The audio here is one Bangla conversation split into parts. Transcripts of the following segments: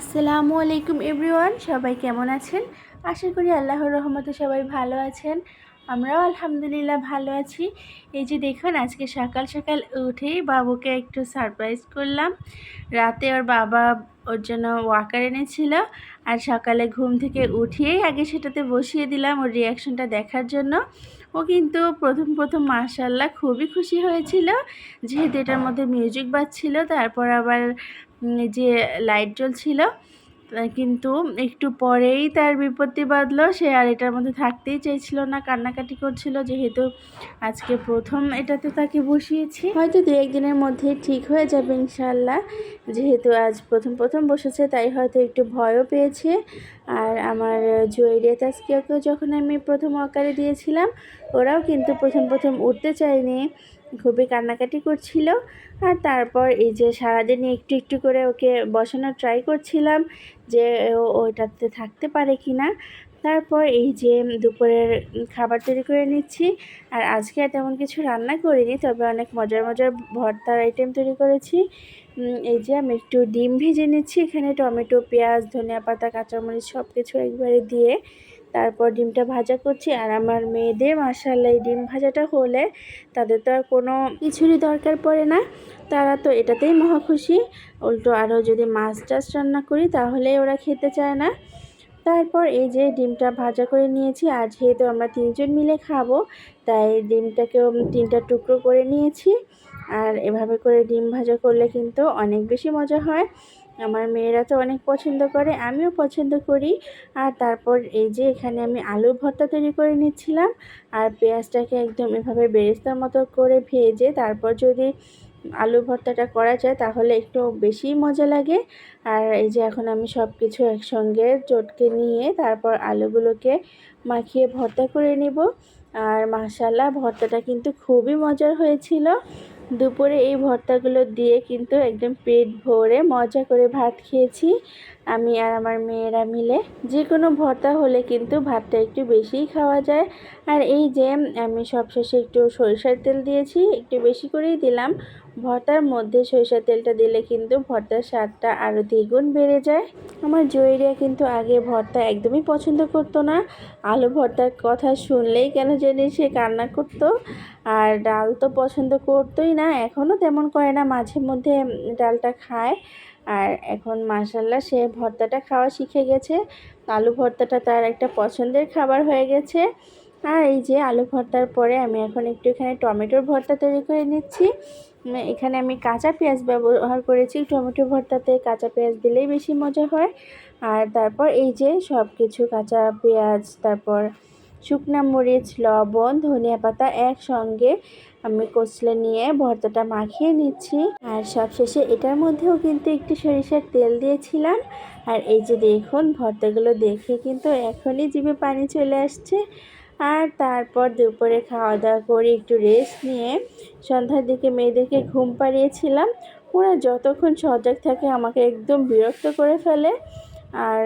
আসসালামু আলাইকুম এভরিওয়ান, সবাই কেমন আছেন? আশা করি আল্লাহর রহমতে সবাই ভালো আছেন। আমরাও আলহামদুলিল্লাহ ভালো আছি। এই যে দেখুন, আজকে সকাল সকাল উঠেই বাবুকে একটু সারপ্রাইজ করলাম। রাতে ওর বাবা ওর জন্য ওয়াকার এনেছিল আর সকালে ঘুম থেকে উঠিয়েই আগে সেটাতে বসিয়ে দিলাম ওর রিয়াকশনটা দেখার জন্য। ও কিন্তু প্রথম প্রথম মার্শাল্লাহ খুবই খুশি হয়েছিল। যেহেতু এটার মধ্যে মিউজিক বাজছিল, তারপর আবার যে লাইট জ্বলছিল কিন্তু একটু পরেই তার বিপত্তি বাঁধলো। সে আর এটার মধ্যে থাকতেই চাইছিল না, কান্নাকাটি করছিল, যেহেতু আজকে প্রথম এটাতে তাকে বসিয়েছি। হয়তো দু একদিনের মধ্যে ঠিক হয়ে যাবে ইনশাল্লাহ যেহেতু আজ প্রথম প্রথম বসেছে, তাই হয়তো একটু ভয়ও পেয়েছে। আর আমার জুয়েরিয়া তাস্কিয়াকেও যখন আমি প্রথম আকারে দিয়েছিলাম, ওরাও কিন্তু প্রথম প্রথম উঠতে চায়নি। খুবই কান্নাকাটি করছিল। আর তারপর এই যে সারাদিন একটু একটু করে ওকে বসানোর ট্রাই করছিলাম যে ওইটাতে থাকতে পারে কি না তারপর এই যে দুপুরের খাবার তৈরি করে নিচ্ছি। আর আজকে তেমন কিছু রান্না করিনি, তবে অনেক মজার মজার ভর্তার আইটেম তৈরি করেছি। এই যে আমি একটু ডিম ভেজে নিচ্ছি, এখানে টমেটো, পেঁয়াজ, ধনিয়া পাতা, কাঁচামরিচ সব কিছু একবারে দিয়ে। তারপর ডিমটা ভাজা করছি। আর আমার মেয়েদের মাসাল্লাহ এই ডিম ভাজাটা হলে তাদের তো আর কোনো কিছুরই দরকার পড়ে না। তারা তো এটাতেই মহা খুশি। উল্টো আরও যদি মাছ টাছ রান্না করি তাহলে ওরা খেতে চায় না। তারপর এই যে ডিমটা ভাজা করে নিয়েছি। আর যেহেতু আমরা তিনজন মিলে খাব, তাই ডিমটাকেও তিনটা টুকরো করে নিয়েছি। আর এভাবে করে ডিম ভাজা করলে কিন্তু অনেক বেশি মজা হয়। আমার মেয়েরা তো অনেক পছন্দ করে, আমিও পছন্দ করি। আর তারপর এই যে এখানে আমি আলুর ভর্তা তৈরি করে নিচ্ছিলাম। আর পেঁয়াজটাকে একদম এভাবে বেরেস্তার মতো করে ভেজে তারপর যদি আলু ভর্তাটা করা যায় তাহলে একটু বেশি মজা লাগে। আর এই যে এখন আমি সব কিছু একসঙ্গে চটকে নিয়ে তারপর আলুগুলোকে মাখিয়ে ভর্তা করে নিব। আর মাশাল্লাহ ভর্তাটা কিন্তু খুবই মজার হয়েছিল। দুপুরে এই ভর্তাগুলো দিয়ে কিন্তু একদম পেট ভরে মজা করে ভাত খেয়েছি, আমি আর আমার মেয়েরা মিলে। যে কোনো ভর্তা হলে কিন্তু ভাতটা একটু বেশিই খাওয়া যায়। আর এই যে আমি সবশেষে একটু সরিষার তেল দিয়েছি, একটু বেশি করেই দিলাম। ভর্তার মধ্যে সরিষার তেলটা দিলে কিন্তু ভর্তার স্বাদটা আরও দ্বিগুণ বেড়ে যায়। আমার জয়রিয়া কিন্তু আগে ভর্তা একদমই পছন্দ করতো না। আলু ভর্তার কথা শুনলেই কেন জানি সে কান্না করতো। আর ডাল তো পছন্দ করতোই না, এখনও তেমন করে না। মাঝে মধ্যে ডালটা খায়। আর এখন মাসাল্লাহ সে ভর্তাটা খাওয়া শিখে গেছে। আলু ভর্তাটা তার একটা পছন্দের খাবার হয়ে গেছে। আর এই যে আলু ভর্তার পরে আমি এখন একটু এখানে টমেটোর ভর্তা তৈরি করে নিচ্ছি। এখানে আমি কাঁচা পেঁয়াজ ব্যবহার করেছি। টমেটো ভর্তাতে কাঁচা পেঁয়াজ দিলেই বেশি মজা হয়। আর তারপর এই যে সব কিছু কাঁচা পেঁয়াজ, তারপর শুকনা মরিচ, লবণ, ধনিয়া পাতা একসঙ্গে আমি কচলে নিয়ে ভর্তাটা মাখিয়ে নিচ্ছি। আর সবশেষে এটার মধ্যেও কিন্তু একটু সরিষার তেল দিয়েছিলাম। আর এই যে দেখুন, ভর্তাগুলো দেখে কিন্তু এখনই জিভে পানি চলে আসছে। আর তারপর দুপুরে খাওয়া দাওয়া করে একটু রেস্ট নিয়ে সন্ধ্যার দিকে মেয়েদেরকে ঘুম পাড়িয়েছিলাম। ওরা যতক্ষণ সজাগ থাকে আমাকে একদম বিরক্ত করে ফেলে। আর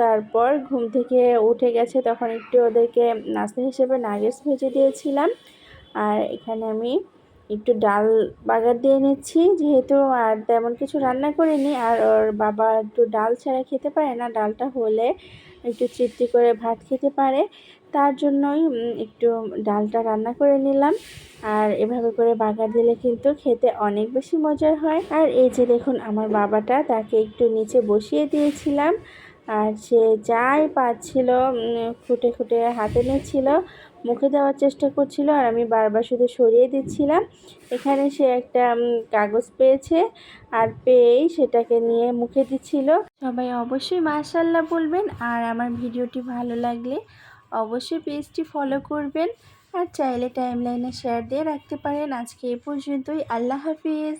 তারপর ঘুম থেকে উঠে গেছে তখন একটু ওদেরকে নাস্তা হিসেবে নাগেটস ভেজে দিয়েছিলাম। আর এখানে আমি একটু ডাল বাগার দিয়ে নিচ্ছি। যেহেতু আর তেমন কিছু রান্না করিনি, আর ওর বাবা একটু ডাল ছাড়া খেতে পারে না, ডালটা হলে একটু তৃপ্তি করে ভাত খেতে পারে। তার জন্যই একটু ডালটা রান্না করে নিলাম। আর এভাবে করে বাগার দিলে কিন্তু খেতে অনেক বেশি মজার হয়। আর এই যে দেখুন, আমার বাবাটা তাকে একটু নিচে বসিয়ে দিয়েছিলাম। আর সে যাই পাচ্ছিল খুঁটে খুঁটে হাতে নিচ্ছিল মুখে দেওয়ার চেষ্টা করছিল আর আমি বারবার শুধু সরিয়ে দিচ্ছিলাম। এখানে সে একটা কাগজ পেয়েছে আর পেয়েই সেটাকে নিয়ে মুখে দিচ্ছিল। সবাই অবশ্যই মাশাল্লাহ বলবেন আর আমার ভিডিওটি ভালো লাগলে অবশ্যই পেজটি ফলো করবেন। আর চাইলে টাইমলাইনে শেয়ার দিয়ে রাখতে পারেন। আজকে এ পর্যন্তই। আল্লাহ হাফিজ।